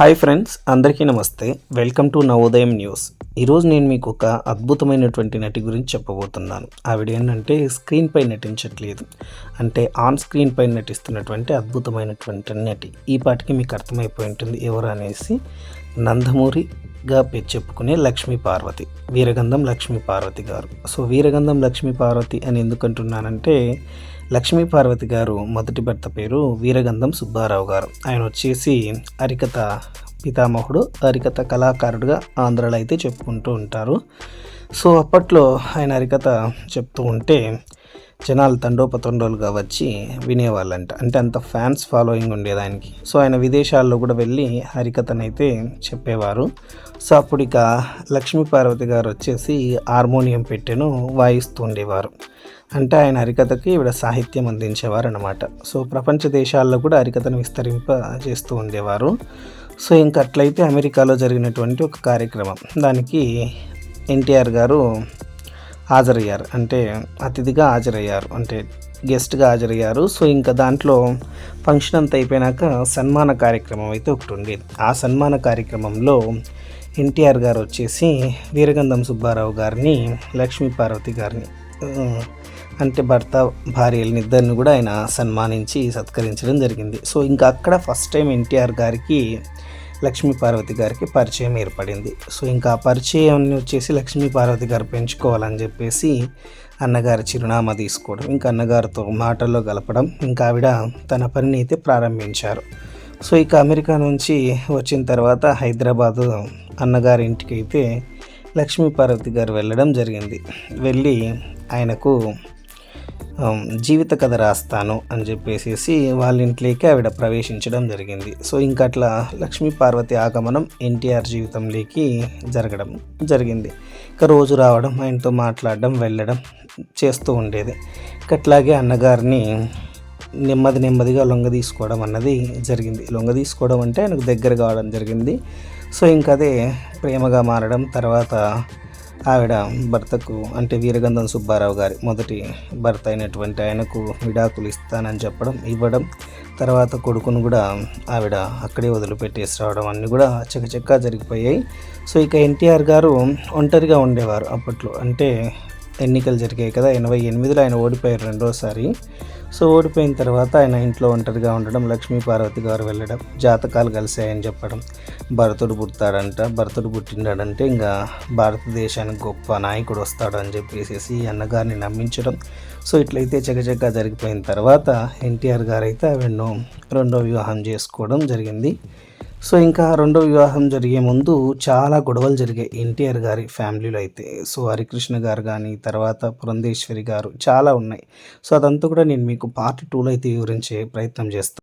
Hi friends అందరికీ నమస్తే. Welcome to Navodayam news. ఈరోజు నేను మీకు ఒక అద్భుతమైనటువంటి నటి గురించి చెప్పబోతున్నాను. ఆవిడ ఏంటంటే స్క్రీన్ పై నటించట్లేదు. అంటే ఆన్ స్క్రీన్ పై నటిస్తున్నటువంటి అద్భుతమైనటువంటి నటి. ఈ పాటికి మీకు అర్థమైపోయి ఉంటుంది ఎవరు అనేసి. నందమూరిగా పేరు చెప్పుకునే లక్ష్మీ పార్వతి వీరగంధం లక్ష్మీ పార్వతి గారు. సో వీరగంధం లక్ష్మీ పార్వతి అని ఎందుకంటున్నానంటే లక్ష్మీ పార్వతి గారు మొదటి భర్త పేరు వీరగంధం సుబ్బారావు గారు. ఆయన వచ్చేసి హరికథ పితామహుడు హరికథ కళాకారుడుగా ఆంధ్రలో అయితే చెప్పుకుంటూ ఉంటారు. సో అప్పట్లో ఆయన హరికథ చెప్తూ ఉంటే జనాలు తండోపతండోలుగా వచ్చి వినేవాళ్ళంట. అంటే అంత ఫ్యాన్స్ ఫాలోయింగ్ ఉండేదానికి సో ఆయన విదేశాల్లో కూడా వెళ్ళి హరికథనైతే చెప్పేవారు. సో అప్పుడు ఇక లక్ష్మీ పార్వతి గారు వచ్చేసి హార్మోనియం పెట్టెను వాయిస్తూ ఉండేవారు. అంటే ఆయన హరికథకి ఇవిడ సాహిత్యం అందించేవారు అనమాట సో ప్రపంచ దేశాల్లో కూడా హరికథను విస్తరింప చేస్తూ ఉండేవారు. సో ఇంకట్లయితే అమెరికాలో జరిగినటువంటి ఒక కార్యక్రమం. దానికి ఎన్టీఆర్ గారు హాజరయ్యారు. అంటే అతిథిగా హాజరయ్యారు. అంటే గెస్ట్గా హాజరయ్యారు. సో ఇంకా దాంట్లో ఫంక్షన్ అంతా అయిపోయినాక సన్మాన కార్యక్రమం అయితే ఒకటి ఉండేది ఆ సన్మాన కార్యక్రమంలో ఎన్టీఆర్ గారు వచ్చేసి వీరగంధం సుబ్బారావు గారిని లక్ష్మీ పార్వతి గారిని అంటే భర్త భార్యలని ఇద్దరిని కూడా ఆయన సన్మానించి సత్కరించడం జరిగింది. సో ఇంకా అక్కడ ఫస్ట్ టైం ఎన్టీఆర్ గారికి లక్ష్మీ పార్వతి గారికి పరిచయం ఏర్పడింది. సో ఇంకా ఆ పరిచయం వచ్చేసి లక్ష్మీ పార్వతి గారు పెంచుకోవాలని చెప్పేసి అన్నగారి చిరునామా తీసుకోవడం ఇంకా అన్నగారితో మాటల్లో గలపడం ఇంకా ఆవిడ తన పనిని అయితే ప్రారంభించారు. సో ఇక అమెరికా నుంచి వచ్చిన తర్వాత హైదరాబాదు అన్నగారి ఇంటికి అయితే లక్ష్మీ పార్వతి గారు వెళ్ళడం జరిగింది. వెళ్ళి ఆయనకు జీవిత కథ రాస్తాను అని చెప్పేసి వాళ్ళ ఇంట్లోకి ఆవిడ ప్రవేశించడం జరిగింది. సో ఇంకా అట్లా లక్ష్మీ పార్వతి ఆగమనం ఎన్టీఆర్ జీవితంలోకి జరగడం జరిగింది. ఇక రోజు రావడం ఆయనతో మాట్లాడడం వెళ్ళడం చేస్తూ ఉండేది. అట్లాగే అన్నగారిని నెమ్మది నెమ్మదిగా లొంగ తీసుకోవడం అన్నది జరిగింది. లొంగ తీసుకోవడం అంటే ఆయనకు దగ్గర కావడం జరిగింది. సో ఇంకా అదే ప్రేమగా మారడం తర్వాత ఆవిడ భర్తకు అంటే వీరగంధం సుబ్బారావు గారి మొదటి భర్త అయినటువంటి ఆయనకు విడాకులు ఇస్తానని చెప్పడం ఇవ్వడం తర్వాత కొడుకును కూడా ఆవిడ అక్కడే వదిలిపెట్టేసి రావడం అన్నీ కూడా చకచక్కా జరిగిపోయాయి. సో ఇక ఎన్టీఆర్ గారు ఒంటరిగా ఉండేవారు అప్పట్లో. అంటే ఎన్నికలు జరిగాయి కదా ఎనభై ఎనిమిదిలో ఆయన ఓడిపోయారు రెండోసారి. సో ఓడిపోయిన తర్వాత ఆయన ఇంట్లో ఒంటరిగా ఉండడం లక్ష్మీ పార్వతి గారు వెళ్ళడం జాతకాలు కలిసాయని చెప్పడం భరతుడు పుడతాడంట భరతుడు పుట్టినాడంటే ఇంకా భారతదేశానికి గొప్ప నాయకుడు వస్తాడని చెప్పేసి అన్నగారిని నమ్మించడం. సో ఇట్లయితే చకచక జరిగిపోయిన తర్వాత ఎన్టీఆర్ గారు అయితే ఆవిడను రెండో వివాహం చేసుకోవడం జరిగింది. సో ఇంకా రెండో వివాహం జరిగే ముందు చాలా గొడవలు జరిగాయి. ఎన్టీఆర్ గారి ఫ్యామిలీలో అయితే. సో హరికృష్ణ గారు కానీ తర్వాత పురంధేశ్వరి గారు చాలా ఉన్నాయి. సో అదంతా కూడా నేను మీకు పార్ట్ టూలో అయితే వివరించే ప్రయత్నం చేస్తాను